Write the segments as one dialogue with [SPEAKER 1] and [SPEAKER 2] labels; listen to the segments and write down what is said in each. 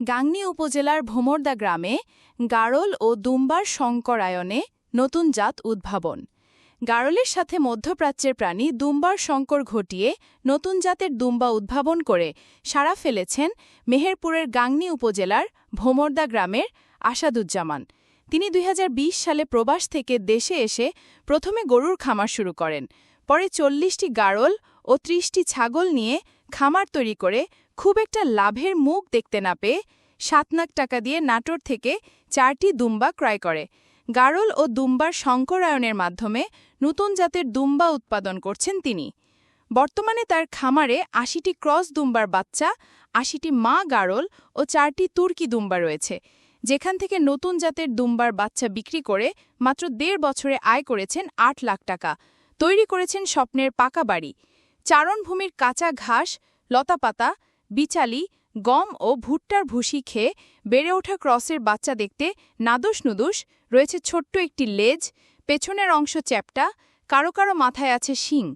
[SPEAKER 1] গাংনী উপজেলার ভোমরদা গ্রামে গাড়ল ও দুম্বার শঙ্করায়নে নতুন জাত উদ্ভাবন। গাড়লের সাথে মধ্যপ্রাচ্যের প্রাণী দুম্বার শঙ্কর ঘটিয়ে নতুন জাতের দুম্বা উদ্ভাবন করে সাড়া ফেলেছেন মেহেরপুরের গাংনী উপজেলার ভোমরদা গ্রামের আসাদুজ্জামান। তিনি দুই হাজার বিশ সালে প্রবাস থেকে দেশে এসে প্রথমে গরুর খামার শুরু করেন, পরে চল্লিশটি গাড়ল ও ত্রিশটি ছাগল নিয়ে খামার তৈরি করে খুব একটা লাভের মুখ দেখতে না পেয়ে সাত লাখ টাকা দিয়ে নাটোর থেকে চারটি দুম্বা ক্রয় করে। গাড়ল ও দুম্বার শঙ্করায়নের মাধ্যমে নতুন জাতের দুম্বা উৎপাদন করছেন তিনি। বর্তমানে তার খামারে আশিটি ক্রস দুম্বার বাচ্চা, আশিটি মা গারল ও চারটি তুর্কি দুম্বা রয়েছে। যেখান থেকে নতুন জাতের দুম্বার বাচ্চা বিক্রি করে মাত্র দেড় বছরে আয় করেছেন আট লাখ টাকা। তৈরি করেছেন স্বপ্নের পাকা বাড়ি। চারণভূমির কাঁচা ঘাস, লতাপাতা বিচালি গম ও ভুট্টার ভুসি খেয়ে বেড়ে ওঠা ক্রসের বাচ্চা দেখতে নাদুস নুদুস রয়েছে ছোট্ট একটি লেজ, পেছনের অংশ চ্যাপটা, কারও কারও মাথায় আছে শিং।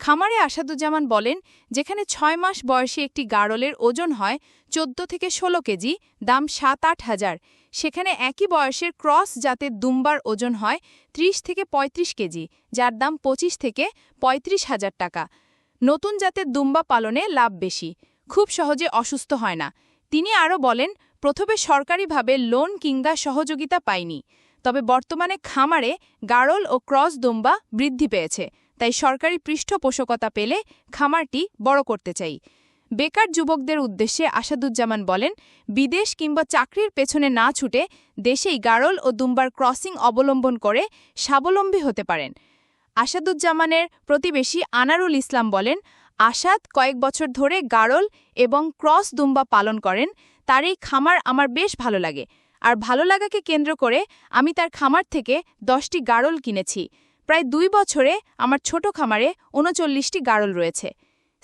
[SPEAKER 1] খামারে আসাদুজ্জামান বলেন, যেখানে ছয় মাস বয়সী একটি গাড়লের ওজন হয় চোদ্দ থেকে ১৬ কেজি, দাম সাত আট হাজার। সেখানে একই বয়সের ক্রস জাতের দুম্বার ওজন হয় ৩০ থেকে ৩৫ কেজি, যার দাম ২৫ থেকে পঁয়ত্রিশ হাজার টাকা। নতুন জাতের দুম্বা পালনে লাভ বেশি। খুব সহজে অসুস্থ হয় না। তিনি আরও বলেন, প্রথমে সরকারিভাবে লোন কিংবা সহযোগিতা পায়নি তবে বর্তমানে খামারে গাড়ল ও ক্রস দুম্বা বৃদ্ধি পেয়েছে। তাই সরকারি পৃষ্ঠপোষকতা পেলে খামারটি বড় করতে চাই। বেকার যুবকদের উদ্দেশ্যে আসাদুজ্জামান বলেন, বিদেশ কিংবা চাকরির পেছনে না ছুটে দেশেই গাড়ল ও দুম্বার ক্রসিং অবলম্বন করে স্বাবলম্বী হতে পারেন। আসাদুজ্জামানের প্রতিবেশী আনারুল ইসলাম বলেন আসাদ কয়েক বছর ধরে গাড়ল এবং ক্রস দুম্বা পালন করেন। তার এই খামার আমার বেশ ভালো লাগে। আর ভালো লাগাকে কেন্দ্র করে আমি তার খামার থেকে দশটি গাড়ল কিনেছি। প্রায় দুই বছরে আমার ছোট খামারে উনচল্লিশটি গাড়ল রয়েছে।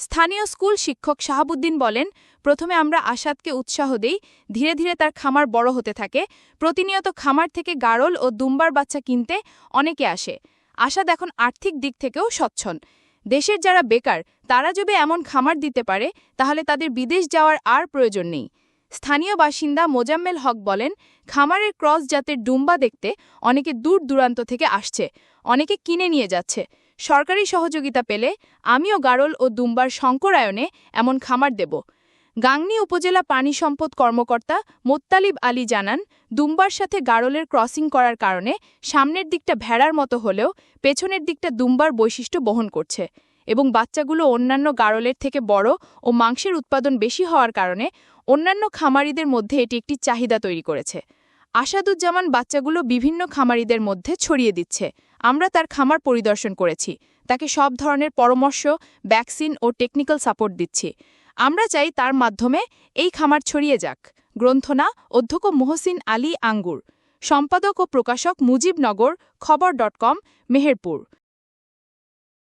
[SPEAKER 1] স্থানীয় স্কুল শিক্ষক শাহাবুদ্দিন বলেন, প্রথমে আমরা আসাদকে উৎসাহ দেই, ধীরে ধীরে তার খামার বড় হতে থাকে। প্রতিনিয়ত খামার থেকে গাড়ল ও দুম্বার বাচ্চা কিনতে অনেকে আসে। আসাদ এখন আর্থিক দিক থেকেও সচ্ছল দেশের যারা বেকার, তারা যদি এমন খামার দিতে পারে, তাহলে তাদের বিদেশ যাওয়ার আর প্রয়োজন নেই। স্থানীয় বাসিন্দা মোজাম্মেল হক বলেন, খামারের ক্রস জাতের ডুম্বা দেখতে অনেকে দূর দূরান্ত থেকে আসছে, অনেকে কিনে নিয়ে যাচ্ছে। সরকারি সহযোগিতা পেলে আমিও গাড়ল ও দুম্বার শঙ্করায়নে এমন খামার দেব। গাংনী উপজেলা পানি সম্পদ কর্মকর্তা মোত্তালিব আলী জানান, দুম্বার সাথে গাড়লের ক্রসিং করার কারণে সামনের দিকটা ভেড়ার মতো হলেও পেছনের দিকটা দুম্বার বৈশিষ্ট্য বহন করছে এবং বাচ্চাগুলো অন্যান্য গাড়লের থেকে বড় ও মাংসের উৎপাদন বেশি হওয়ার কারণে অন্যান্য খামারিদের মধ্যে এটি একটি চাহিদা তৈরি করেছে। আসাদুজ্জামান বাচ্চাগুলো বিভিন্ন খামারিদের মধ্যে ছড়িয়ে দিচ্ছে। আমরা তার খামার পরিদর্শন করেছি। তাকে সব ধরনের পরামর্শ, ভ্যাকসিন ও টেকনিক্যাল সাপোর্ট দিচ্ছি। আমরা চাই তার মাধ্যমে এই খামার ছড়িয়ে যাক। গ্রন্থনা, অধ্যক্ষ মোহসিন আলী আঙ্গুর। সম্পাদক ও প্রকাশক মুজিবনগর, খবর ডট কম, মেহেরপুর।